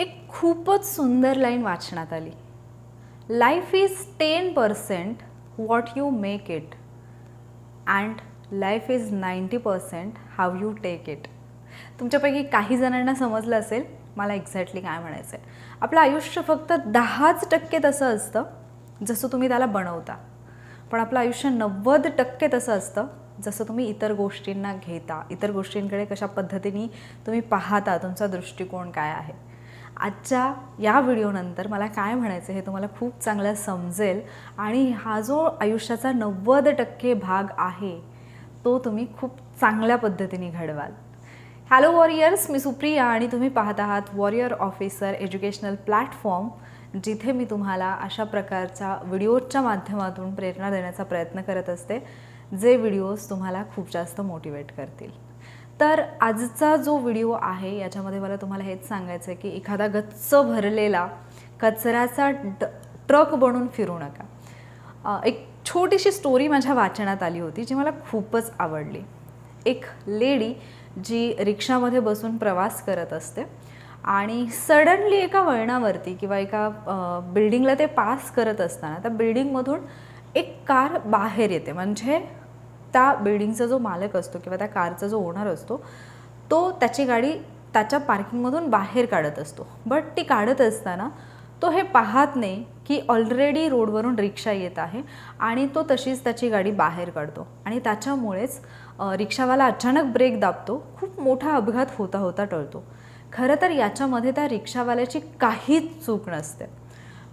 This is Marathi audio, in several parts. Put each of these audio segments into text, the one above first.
एक खूपच सुंदर लाईन वाचण्यात आली. Life is ten percent what you make it and life is ninety percent how you take it तुमच्यापैकी काही जणांना समजलं असेल मला एक्झॅक्टली काय म्हणायचं आहे आपलं आयुष्य फक्त दहाच टक्के तसं असतं जसं तुम्ही त्याला बनवता. पण आपलं आयुष्य नव्वद टक्के तसं असतं जसं तुम्ही इतर गोष्टींना घेता. इतर गोष्टींकडे कशा पद्धतीने तुम्ही पाहता तुमचा दृष्टिकोन काय आहे? आजच्या या व्हिडिओनंतर मला काय म्हणायचं हे तुम्हाला खूप चांगलं समजेल. आणि हा जो आयुष्याचा नव्वद टक्के भाग आहे तो तुम्ही खूप चांगल्या पद्धतीने घडवाल. हॅलो वॉरियर्स मी सुप्रिया आणि तुम्ही पाहत आहात वॉरियर ऑफिसर एज्युकेशनल प्लॅटफॉर्म जिथे मी तुम्हाला अशा प्रकारच्या व्हिडिओच्या माध्यमातून प्रेरणा देण्याचा प्रयत्न करत असते जे व्हिडिओज तुम्हाला खूप जास्त मोटिवेट करतील. तर आजचा जो व्हिडिओ आहे याच्यामध्ये मला तुम्हाला हेच सांगायचं आहे की एखादा गच्च भरलेला कचऱ्याचा ड ट्रक बनून फिरू नका. एक छोटीशी स्टोरी माझ्या वाचनात आली होती जी मला खूपच आवडली. एक लेडी जी रिक्षामध्ये बसून प्रवास करत असते आणि सडनली एका वळणावरती किंवा एका बिल्डिंगला ते पास करत असताना त्या बिल्डिंगमधून एक कार बाहेर येते. म्हणजे त्या बिल्डिंगचा जो मालक असतो किंवा त्या कारचा जो ओनर असतो तो त्याची गाडी त्याच्या पार्किंगमधून बाहेर काढत असतो. बट ती काढत असताना तो हे पाहत नाही की ऑलरेडी रोडवरून रिक्षा येत आहे आणि तो तशीच त्याची गाडी बाहेर काढतो. आणि त्याच्यामुळेच रिक्षावाला अचानक ब्रेक दाबतो खूप मोठा अपघात होता होता टळतो. खरं तर याच्यामध्ये त्या रिक्षावाल्याची काहीच चूक नसते.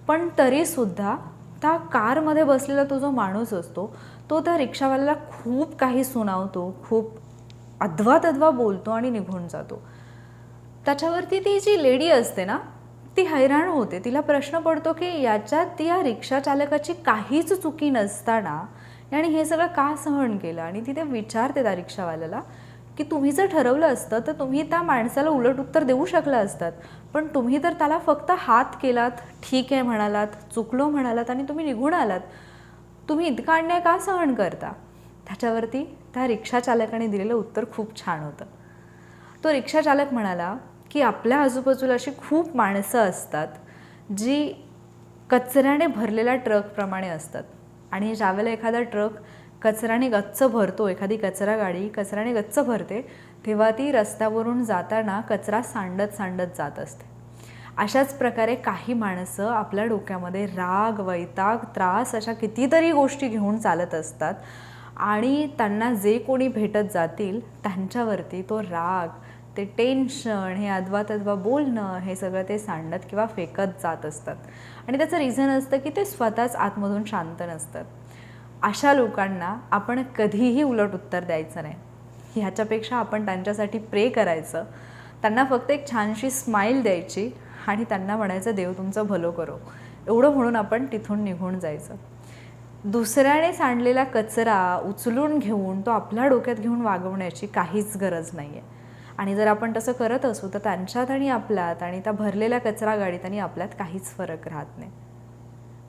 पण तरीसुद्धा त्या कारमध्ये बसलेला तो जो माणूस असतो तो त्या रिक्षावाल्याला खूप काही सुनावतो खूप अधवा तद्वा बोलतो आणि निघून जातो. त्याच्यावरती ती जी लेडी असते ना ती हैराण होते. तिला प्रश्न पडतो की याच्यात या रिक्षा चालकाची काहीच चुकी नसताना याने हे सगळं का सहन केलं? आणि तिथे विचारते त्या रिक्षावाल्याला की तुम्ही जर ठरवलं असतं तर तुम्ही त्या माणसाला उलट उत्तर देऊ शकला असतात. पण तुम्ही तर त्याला फक्त हात केलात ठीक आहे म्हणालात चुकलो म्हणालात आणि तुम्ही निघून आलात. तुम्ही इतका अन्याय का सहन करता? त्याच्यावरती त्या रिक्षाचालकाने दिलेलं उत्तर खूप छान होतं. तो रिक्षाचालक म्हणाला की आपल्या आजूबाजूला अशी खूप माणसं असतात जी कचऱ्याने भरलेल्या ट्रकप्रमाणे असतात. आणि ज्यावेळेला एखादा ट्रक कचऱ्याने गच्च भरतो एखादी कचरा गाडी कचऱ्याने गच्च भरते तेव्हा ती रस्त्यावरून जाताना कचरा सांडत सांडत जात असते. अशाच प्रकारे काही माणसं आपल्या डोक्यामध्ये राग वैताग त्रास अशा कितीतरी गोष्टी घेऊन चालत असतात आणि त्यांना जे कोणी भेटत जातील त्यांच्यावरती तो राग ते टेन्शन हे अद्वा तद्वा बोलणं हे सगळं ते सांडत किंवा फेकत जात असतात. आणि त्याचं रिझन असतं की ते स्वतःच आतमधून शांत नसतात. अशा लोकांना आपण कधीही उलट उत्तर द्यायचं नाही. ह्याच्यापेक्षा आपण त्यांच्यासाठी प्रे करायचं. त्यांना फक्त एक छानशी स्माईल द्यायची आणि त्यांना म्हणायचं देव तुमचं भलो करो. एवढं म्हणून आपण तिथून निघून जायचं. दुसऱ्याने सांडलेला कचरा उचलून घेऊन तो आपल्या डोक्यात घेऊन वागवण्याची काहीच गरज नाही आहे आणि जर आपण तसं करत असू तर त्यांच्यात आणि आपल्यात आणि त्या भरलेल्या कचरा गाडीत आणि आपल्यात काहीच फरक राहत नाही.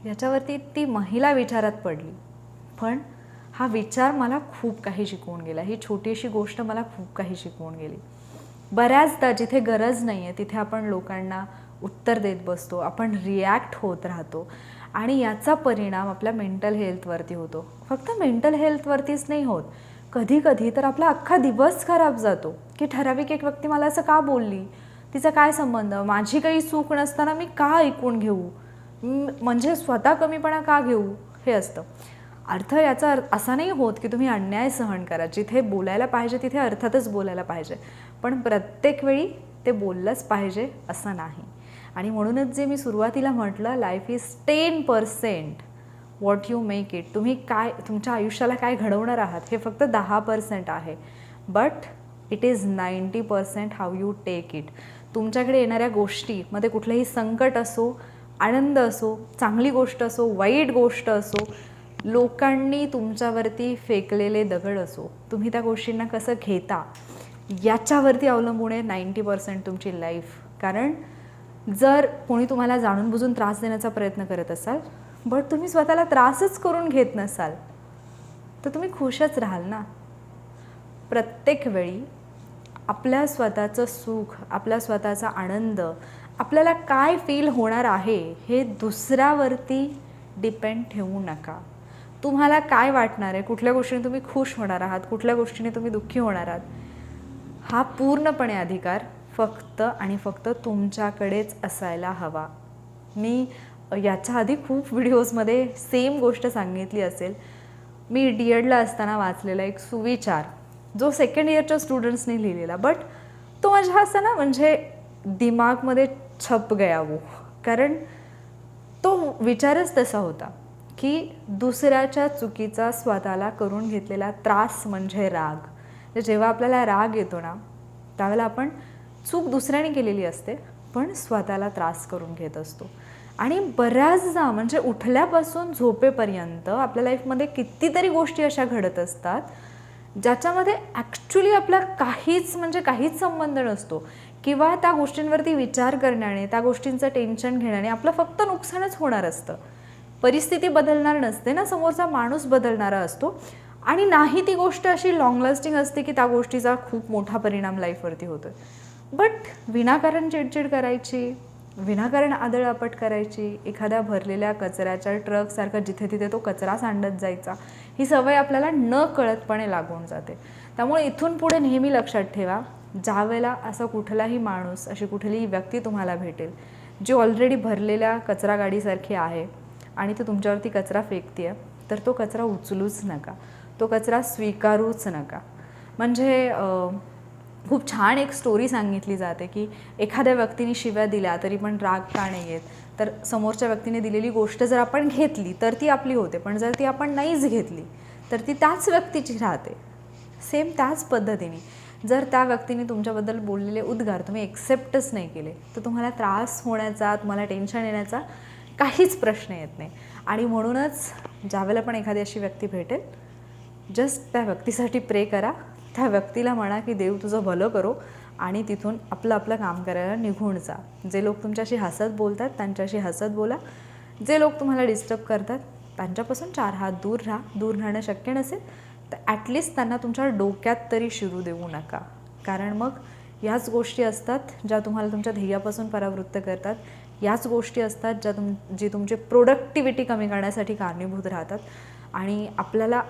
याच्यावरती ती महिला विचारात पडली. पण हा विचार मला खूप काही शिकवून गेला. ही छोटीशी गोष्ट मला खूप काही शिकवून गेली. बऱ्याचदा जिथे गरज नाही आहे तिथे आपण लोकांना उत्तर देत बसतो. आपण रिॲक्ट होत राहतो. आणि याचा परिणाम आपल्या मेंटल हेल्थवरती होतो. फक्त मेंटल हेल्थवरतीच नाही होत. कधी कधी तर आपला अख्खा दिवस खराब जातो. की ठराविक एक व्यक्ती मला असं का बोलली? तिचा काय संबंध? माझी काही चूक नसताना मी का ऐकून घेऊ? म्हणजे स्वतः कमीपणा का घेऊ? हे असतं. अर्थ याचा अर्थ असा नाही होत की तुम्ही अन्याय सहन करा. जिथे बोलायला पाहिजे तिथे अर्थातच बोलायला पाहिजे. पण प्रत्येक वेळी ते बोललंच पाहिजे असं नाही. आणि म्हणूनच जे मी सुरुवातीला म्हटलं life is ten percent what you make it तुम्ही काय तुमच्या आयुष्याला काय घडवणार आहात हे फक्त दहा पर्सेंट आहे. But it is ninety percent how you take it तुमच्याकडे येणाऱ्या गोष्टीमध्ये कुठलंही संकट असो आनंद असो चांगली गोष्ट असो वाईट गोष्ट असो लोकांनी तुमच्यावरती फेकलेले दगड असो तुम्ही त्या गोष्टींना कसं घेता याच्यावरती अवलंबून आहे नाईंटी पर्सेंट तुमची लाईफ कारण जर कोणी तुम्हाला जाणून बुजून त्रास देण्याचा प्रयत्न करत असाल बट तुम्ही स्वतःला त्रासच करून घेत नसाल तर तुम्ही खुशच राहाल ना. प्रत्येक वेळी आपल्या स्वतःचं सुख आपला स्वतःचा आनंद आपल्याला काय फील होणार आहे हे दुसऱ्यावरती डिपेंड ठेवू नका. तुम्हाला काय वाटणार आहे? कुठल्या गोष्टीने तुम्ही खुश होणार आहात? कुठल्या गोष्टीने तुम्ही दुःखी होणार आहात? हा पूर्णपणे अधिकार फक्त आणि फक्त तुमच्याकडेच असायला हवा. मी याच्या आधी खूप व्हिडिओजमध्ये सेम गोष्ट सांगितली असेल. मी डी एडला असताना वाचलेला एक सुविचार जो सेकंड इयरच्या स्टुडंट्सनी लिहिलेला. बट तो माझ्या असताना ना म्हणजे दिमागमध्ये छप गया वो. कारण तो विचारच तसा होता. की दुसऱ्याच्या चुकीचा स्वतःला करून घेतलेला त्रास म्हणजे राग. म्हणजे जेव्हा आपल्याला राग येतो ना त्यावेळेला आपण चूक दुसऱ्याने केलेली असते पण स्वतःला त्रास करून घेत असतो. आणि बऱ्याचदा म्हणजे उठल्यापासून झोपेपर्यंत आपल्या लाईफमध्ये कितीतरी गोष्टी अशा घडत असतात ज्याच्यामध्ये ॲक्च्युली आपला काहीच म्हणजे काहीच संबंध नसतो. किंवा त्या गोष्टींवरती विचार करण्याने त्या गोष्टींचं टेन्शन घेण्याने आपलं फक्त नुकसानच होणार असतं. परिस्थिती बदलणार नसते ना समोरचा माणूस बदलणारा असतो. आणि नाही ती गोष्ट अशी लॉंग लास्टिंग असते की त्या गोष्टीचा खूप मोठा परिणाम लाईफवरती होतो बट विनाकारण चिडचिड करायची विनाकारण आदळआपट करायची एखाद्या भरलेल्या कचऱ्याच्या ट्रकसारखा जिथे तिथे तो कचरा सांडत जायचा ही सवय आपल्याला न कळतपणे लागून जाते. त्यामुळे इथून पुढे नेहमी लक्षात ठेवा ज्यावेळेला असा कुठलाही माणूस अशी कुठलीही व्यक्ती तुम्हाला भेटेल जी ऑलरेडी भरलेल्या कचरा गाडीसारखी आहे आणि तो तुमच्यावरती कचरा फेकते आहे तर तो कचरा उचलूच नका. तो कचरा स्वीकारूच नका. म्हणजे खूप छान एक स्टोरी सांगितली जाते की एखाद्या व्यक्तीने शिव्या दिल्या तरी पण राग का नाही येत? तर समोरच्या व्यक्तीने दिलेली गोष्ट जर आपण घेतली तर ती आपली होते. पण जर ती आपण नाहीच घेतली तर ती त्याच व्यक्तीची राहते. सेम त्याच पद्धतीने. जर त्या व्यक्तीने तुमच्याबद्दल बोललेले उद्गार तुम्ही एक्सेप्टच नाही केले तर तुम्हाला त्रास होण्याचा तुम्हाला टेन्शन येण्याचा काहीच प्रश्न येत नाही. आणि म्हणूनच ज्यावेळेला पण एखादी अशी व्यक्ती भेटेल जस्ट त्या व्यक्तीसाठी प्रे करा. त्या व्यक्तीला म्हणा की देव तुझं भलं करो आणि तिथून आपलं आपलं काम करायला निघून जा. जे लोक तुमच्याशी हसत बोलतात त्यांच्याशी हसत बोला. जे लोक तुम्हाला डिस्टर्ब करतात त्यांच्यापासून चार हात दूर राहा. दूर राहणं शक्य नसेल तर ॲटलिस्ट त्यांना तुमच्या डोक्यात तरी शिरू देऊ नका. कारण मग याच गोष्टी असतात ज्या तुम्हाला तुमच्या ध्येयापासून परावृत्त करतात. याच गोष्टी असतात ज्या तुम जी तुमची प्रोडक्टिव्हिटी कमी करण्यासाठी कारणीभूत राहतात आणि आपल्याला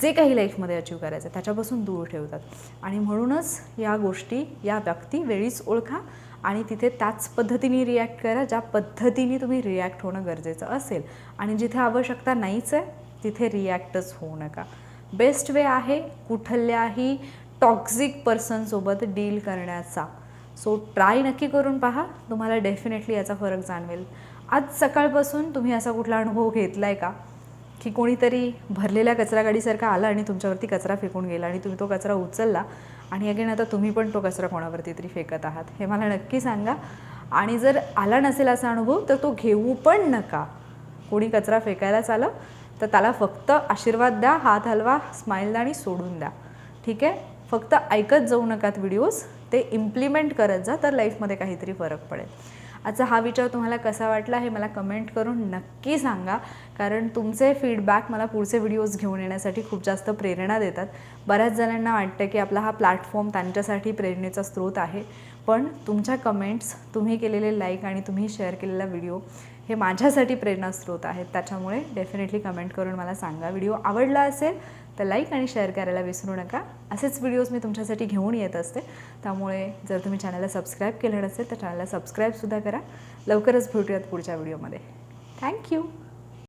जे काही लाईफमध्ये अचीव करायचं आहे त्याच्यापासून दूर ठेवतात. आणि म्हणूनच या गोष्टी या व्यक्ती वेळीच ओळखा आणि तिथे त्याच पद्धतीने रिॲक्ट करा ज्या पद्धतीने तुम्ही रिॲक्ट होणं गरजेचं असेल. आणि जिथे आवश्यकता नाहीच आहे तिथे रिॲक्टच होऊ नका. बेस्ट वे आहे कुठल्याही टॉक्झिक पर्सनसोबत डील करण्याचा. सो ट्राय नक्की करून पहा. तुम्हाला डेफिनेटली याचा फरक जाणवेल. आज सकाळपासून तुम्ही असा कुठला अनुभव घेतला आहे का? की कोणीतरी भरलेल्या कचरा गाडीसारखा आला आणि तुमच्यावरती कचरा फेकून गेला आणि तुम्ही तो कचरा उचलला आणि अगेन आता तुम्ही पण तो कचरा कोणावरती तरी फेकत आहात. हे मला नक्की सांगा. आणि जर आला नसेल असा अनुभव तर तो घेऊ पण नका. कोणी कचरा फेकायला आलं तर त्याला फक्त आशीर्वाद द्या हात हलवा स्माईल द्या आणि सोडून द्या. ठीक आहे? फक्त ऐकत जाऊ नकात व्हिडिओज ते इम्प्लिमेंट करत जा तर लाईफमध्ये काहीतरी फरक पडेल. आजचा हा विचार तुम्हाला कसा वाटला हे मला कमेंट करून नक्की सांगा. कारण तुमचे फीडबॅक मला पुढचे व्हिडिओज घेऊन येण्यासाठी खूप जास्त प्रेरणा देतात. बऱ्याच जणांना वाटतं की आपला हा प्लॅटफॉर्म त्यांच्यासाठी प्रेरणेचा स्रोत आहे. पण तुमच्या कमेंट्स तुम्ही केलेले लाईक आणि तुम्ही शेअर केलेला व्हिडिओ हे माझ्यासाठी प्रेरणा स्रोत आहेत. त्याच्यामुळे डेफिनेटली कमेंट करून मला सांगा. व्हिडिओ आवडला असेल तर लाईक आणि शेअर करायला विसरू नका. असेच व्हिडिओज मी तुमच्यासाठी घेऊन येत असते. त्यामुळे जर तुम्ही चॅनलला सबस्क्राईब केलं नसेल तर चॅनलला सबस्क्राईबसुद्धा करा. लवकरच भेटूयात पुढच्या व्हिडिओमध्ये थँक्यू